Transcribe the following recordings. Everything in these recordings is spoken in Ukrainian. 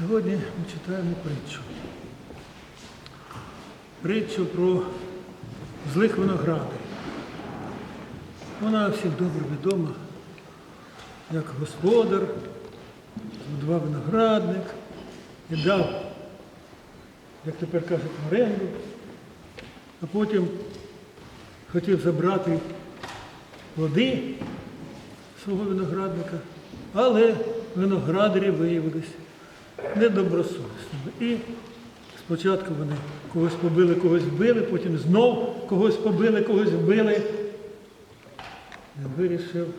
Сьогодні ми читаємо притчу. Притчу про злих виноградарів. Вона всім добре відома, як господар, збудував виноградник і дав, як тепер кажуть, оренду, а потім хотів забрати плоди свого виноградника, але виноградарі виявилися недобросовісними. І спочатку вони когось побили, когось вбили, потім знов когось побили, когось вбили. Він вирішив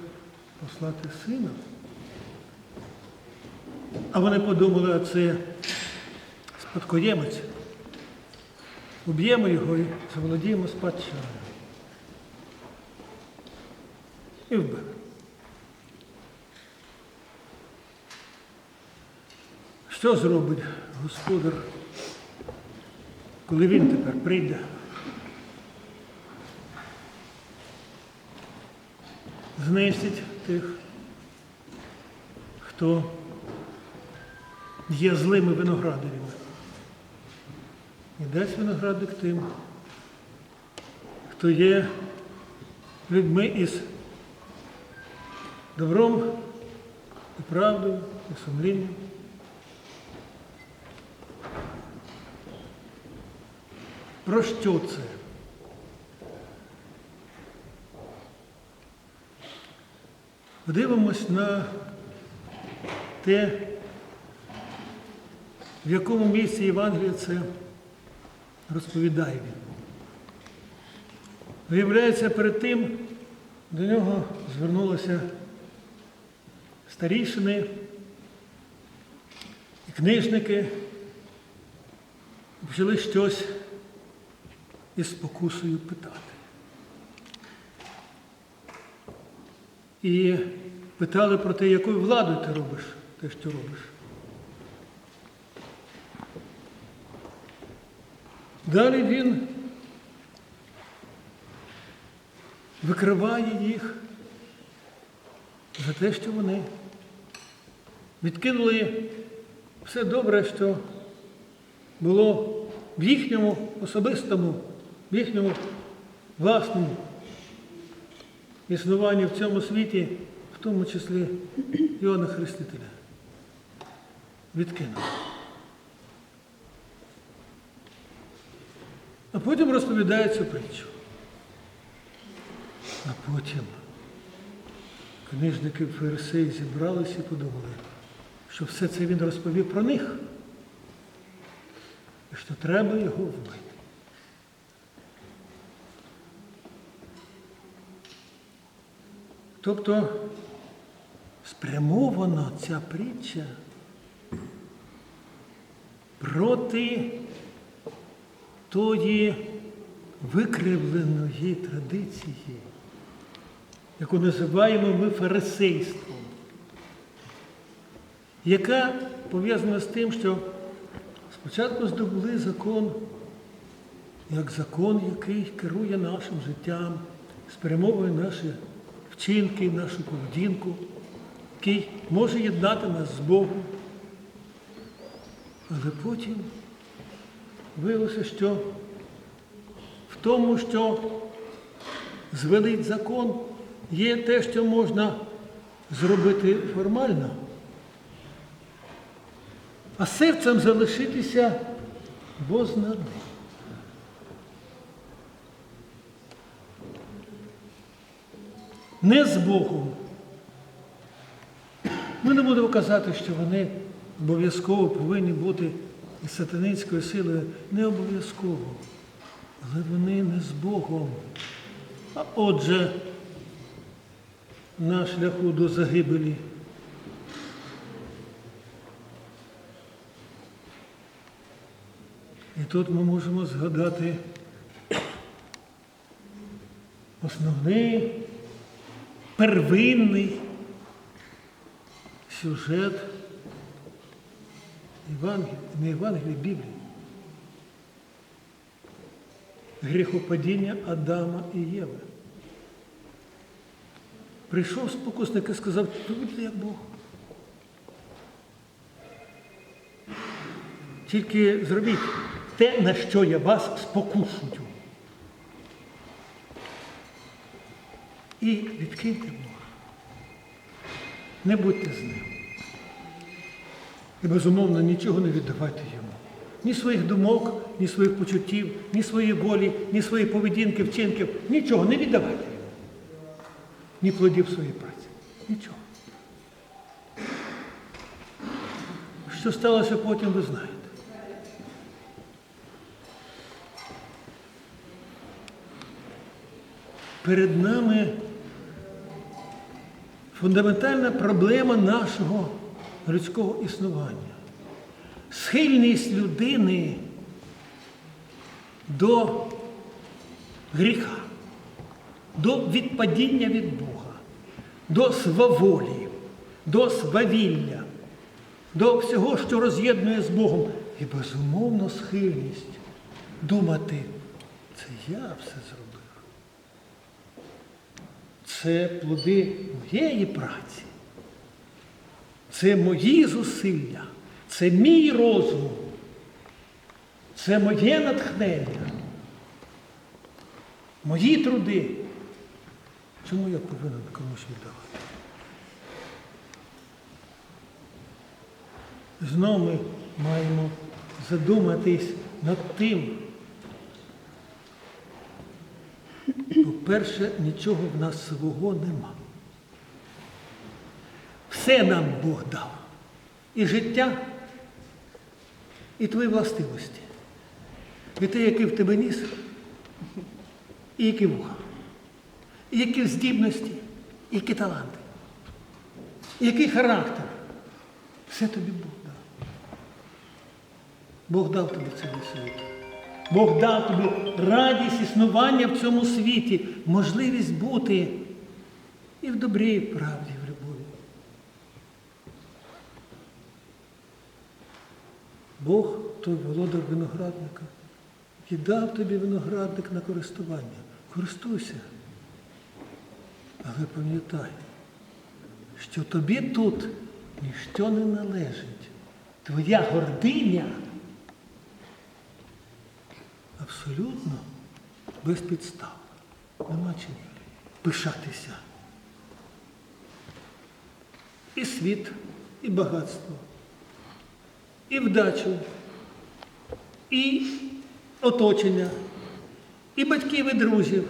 послати сина. А вони подумали, а це спадкоємець. Уб'ємо його і заволодіємо спадщиною. І вбили. Що зробить господар, коли він тепер прийде? Знищить тих, хто є злими виноградарями. І дасть виноградник тим, хто є людьми із добром і правдою, і сумлінням. Про що це? Подивимось на те, в якому місці Євангелія це розповідає він. Виявляється, перед тим до нього звернулися старішини і книжники, почали щось із спокусою питати. І питали про те, якою владою ти робиш те, що робиш. Далі він викриває їх за те, що вони відкинули все добре, що було в їхньому особистому, в їхньому власному існуванні в цьому світі, в тому числі Іоанна Хрестителя. Відкинули. А потім розповідає цю притчу. А потім книжники фарисеї зібралися і подумали, що все це він розповів про них, і що треба його вбити. Тобто спрямована ця притча проти тої викривленої традиції, яку називаємо ми фарисейством, яка пов'язана з тим, що спочатку здобули закон як закон, який керує нашим життям, спрямовує наші вчинки, нашу поведінку, який може єднати нас з Богом. Але потім виявилося, що в тому, що звелить закон, є те, що можна зробити формально, а серцем залишитися бознади. Не з Богом. Ми не будемо казати, що вони обов'язково повинні бути із сатанинською силою. Не обов'язково. Але вони не з Богом. А отже, на шляху до загибелі. І тут ми можемо згадати основний первинний сюжет Євангелія, не Євангелія, Біблії. Гріхопадіння Адама і Єви. Прийшов спокусник і сказав, ти будьте як Бог. Тільки зробіть те, на що я вас спокушую. І відкиньте Бога. Не будьте з ним. І безумовно нічого не віддавайте йому. Ні своїх думок, ні своїх почуттів, ні своєї волі, ні своєї поведінки, вчинків. Нічого не віддавайте йому. Ні плодів своєї праці. Нічого. Що сталося потім, ви знаєте. Перед нами фундаментальна проблема нашого людського існування. Схильність людини до гріха, до відпадіння від Бога, до сваволі, до свавілля, до всього, що роз'єднує з Богом. І безумовно схильність думати, це я все зробив. Це плоди моєї праці. Це мої зусилля, це мій розум, це моє натхнення, мої труди. Чому я повинен комусь віддавати? Знову ми маємо задуматись над тим. По-перше, нічого в нас свого нема. Все нам Бог дав. І життя, і твої властивості. І те, який в тебе ніс, і які вуха, і які здібності, і які таланти, і який характер. Все тобі Бог дав. Бог дав тобі цілий світ. Бог дав тобі радість існування в цьому світі, можливість бути і в добрі, і в правді, і в любові. Бог той володар виноградника і дав тобі виноградник на користування. Користуйся. Але пам'ятай, що тобі тут ніщо не належить. Твоя гординя абсолютно без підстав. Нема чим пишатися. І світ, і багатство, і вдачу, і оточення, і батьків, і друзів,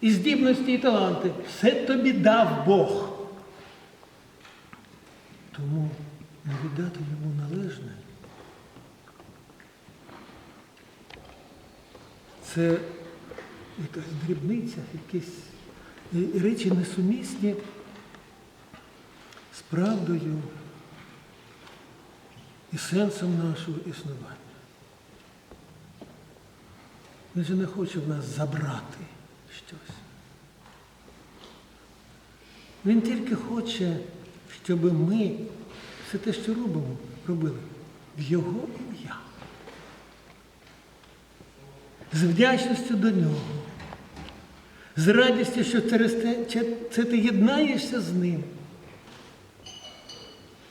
і здібності, і таланти. Все тобі дав Бог. Тому не віддати йому належне. Це якась дрібниця, якісь речі несумісні з правдою і сенсом нашого існування. Він же не хоче в нас забрати щось. Він тільки хоче, щоб ми все те, що робимо, робили в Його ім'я. З вдячністю до нього, з радістю, що через те це ти єднаєшся з ним,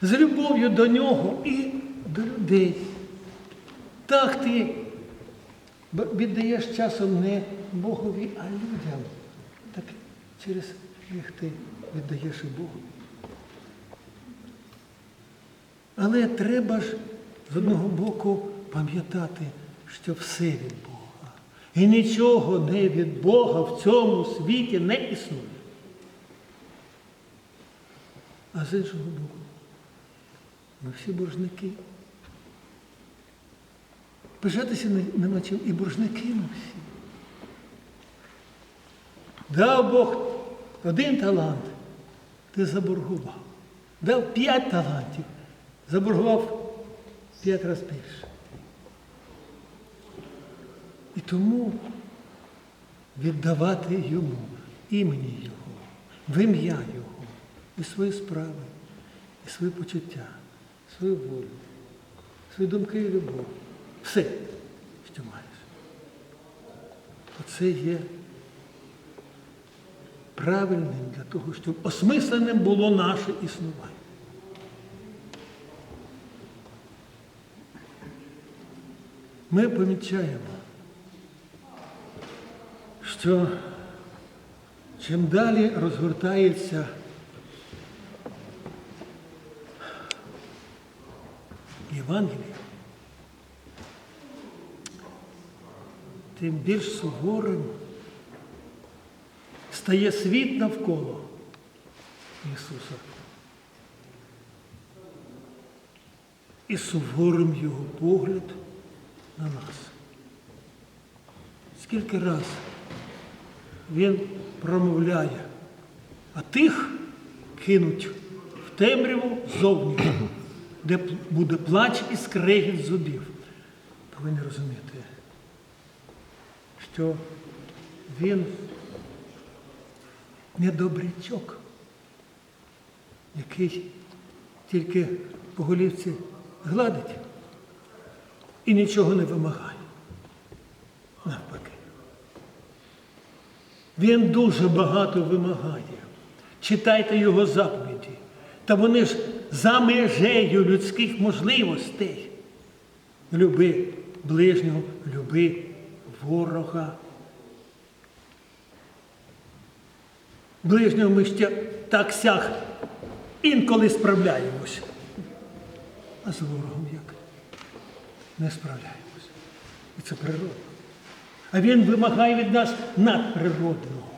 з любов'ю до нього і до людей. Так ти віддаєш часом не Богові, а людям. Так через них ти віддаєш і Богу. Але треба ж з одного боку пам'ятати, що все від Бога. І нічого не від Бога в цьому світі не існує. А з іншого боку, ми всі боржники. Пишатися нема чим і боржники ми всі. Дав Бог один талант, ти заборгував. Дав п'ять талантів, заборгував п'ять разів більше. І тому віддавати йому імені Його, в ім'я Його, і свої справи, і свої почуття, свою волю, свої думки і любов. Все, що маєш. Оце є правильним для того, щоб осмисленим було наше існування. ми помічаємо, що чим далі розгортається Євангеліє, тим більш суворим стає світ навколо Ісуса. І суворим його погляд на нас. Скільки раз він промовляє, а тих кинуть в темряву зовні, де буде плач і скрегіт зубів. Повинні розуміти, що він не добрячок, який тільки по голівці гладить і нічого не вимагає. Навпаки. Він дуже багато вимагає. Читайте його заповіді. Та вони ж за межею людських можливостей. Люби ближнього, люби ворога. Ближнього ми ще так сяк інколи справляємось. А з ворогом як? Не справляємось. І це природно. А він вимагає від нас надприродного.